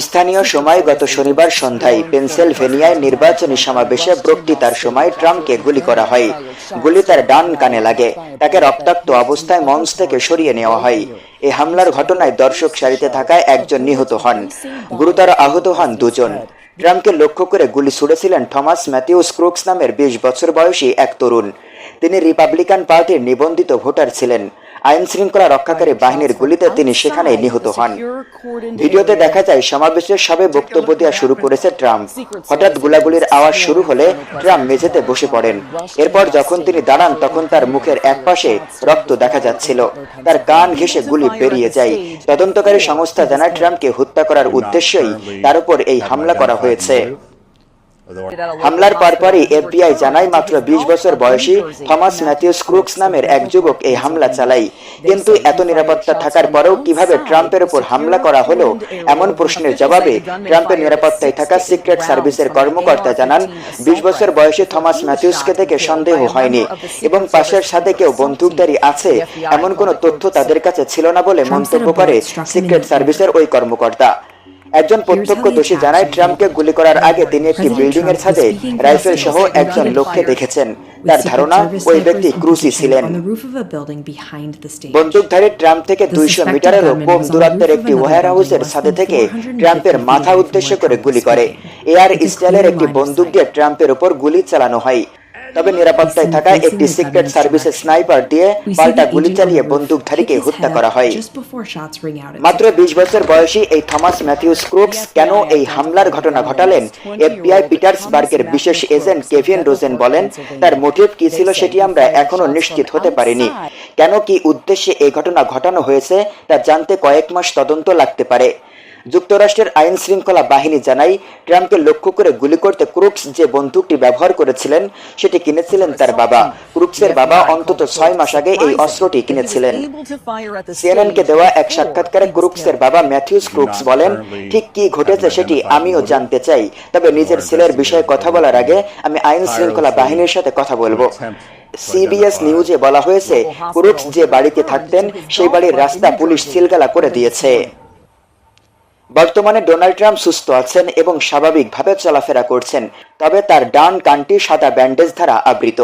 স্থানীয় সময় গত শনিবার সন্ধ্যায় পেনসিলভেনিয়ায় নির্বাচনী সমাবেশে বক্তৃতার সময় ট্রাম্পকে গুলি করা হয়। গুলি তার ডান কানে লাগে। তাকে রক্তাক্ত অবস্থায় মঞ্চ থেকে সরিয়ে নেওয়া হয়। এই হামলার ঘটনায় দর্শক সারিতে থাকায় একজন নিহত হন। গুরুতর আহত হন দুজন। ট্রাম্পকে লক্ষ্য করে গুলি ছুড়েছিলেন থমাস ম্যাথিউস ক্রুক্স নামের বিশ বছর বয়সী এক তরুণ। তিনি রিপাবলিকান পার্টির নিবন্ধিত ভোটার ছিলেন। আইন শৃঙ্খলা রক্ষাকারী বাহিনীর গুলিতে তিনি সেখানেই নিহত হন। ভিডিওতে দেখা যায় সমাবেশের সবে বক্তব্য দেওয়া শুরু করেছে ট্রাম্প। হঠাৎ গোলাগুলির আওয়াজ শুরু হলে ট্রাম্প মেঝেতে বসে পড়েন। এরপর যখন তিনি দাঁড়ান তখন তার মুখের একপাশে রক্ত দেখা যাচ্ছিল। তার কান ঘেঁষে গুলি বেরিয়ে যায়। তদন্তকারী সংস্থা জানায় ট্রাম্পকে হত্যা করার উদ্দেশ্যেই তার উপর এই হামলা করা হয়েছে। হামলার পরপরই এফবিআই জানায় মাত্র বিশ বছর বয়সী থমাস ম্যাথিউস ক্রুক্স নামের এক যুবক এই হামলা চালায়। কিন্তু এত নিরাপত্তা থাকার পরেও কীভাবে ট্রাম্পের উপর হামলা করা হলো এমন প্রশ্নের জবাবে ট্রাম্পের নিরাপত্তায় থাকা সিক্রেট সার্ভিসের কর্মকর্তা জানান বিশ বছর বয়সী থমাস ম্যাথিউসকে থেকে সন্দেহ হয়নি এবং পাশের সাথে কেউ বন্দুকধারী আছে এমন কোনো তথ্য তাদের কাছে ছিল না বলে মন্তব্য করে সিক্রেট সার্ভিসের ওই কর্মকর্তা। একজন প্রত্যক্ষদর্শী জানায় ট্রাম্পকে গুলি করার আগে তিনি একটি বিল্ডিং এর ছাদে রাইফেল সহ একজন লোককে দেখেছেন। তার ধারণা ওই ব্যক্তি ক্রুসি ছিলেন। বন্দুকধারী ট্রাম্প থেকে দুইশো মিটারেরও কম দূরত্বের একটি ওয়ার হাউসের ছাদে থেকে ট্রাম্পের মাথা উদ্দেশ্য করে গুলি করে। এয়ার স্টাইলের একটি বন্দুক দিয়ে ট্রাম্পের উপর গুলি চালানো হয়। তবে নিরাপত্তায় থাকা একটি সিক্রেট সার্ভিসের স্নাইপার দিয়ে পাল্টা গুলি চালিয়ে বন্দুকধারীকে হত্যা করা হয়। মাত্র বিশ বছর বয়সী এই থমাস ম্যাথিউস ক্রুক্স কেন এই হামলার ঘটনা ঘটালেন? এফবিআই পিটার্সবার্গের বিশেষ এজেন্ট কেভিন রোজেন বলেন তার মোটিভ কি ছিল সেটি আমরা এখনও নিশ্চিত হতে পারিনি। কেন কি উদ্দেশ্যে এই ঘটনা ঘটানো হয়েছে তা জানতে কয়েক মাস তদন্ত লাগতে পারে। যুক্তরাষ্ট্রের আইন শৃঙ্খলা বাহিনী জানায়, ট্রাম্পকে লক্ষ্য করে গুলি করতে ক্রুক্স যে বন্দুকটি ব্যবহার করেছিলেন, সেটি কিনেছিলেন তার বাবা। ক্রুক্সের বাবা অন্তত ছয় মাস আগে এই অস্ত্রটি কিনেছিলেন। সিএনএনকে দেওয়া এক সাক্ষাৎকারে ক্রুক্সের বাবা ম্যাথিউস ক্রুক্স বলেন, ঠিক কি ঘটেছে সেটি আমিও জানতে চাই, তবে নিজের ছেলের বিষয়ে কথা বলার আগে আমি আইন শৃঙ্খলা বাহিনীর সাথে কথা বলব। সিবিএস নিউজে বলা হয়েছে, ক্রুক্স যে বাড়িতে থাকতেন, সেই বাড়ির রাস্তা পুলিশ সিলগালা করে দিয়েছে। বর্তমানে ডোনাল্ড ট্রাম্প সুস্থ আছেন এবং স্বাভাবিকভাবে চলাফেরা করছেন, তবে তার ডান কানটি সাদা ব্যান্ডেজ দ্বারা আবৃত।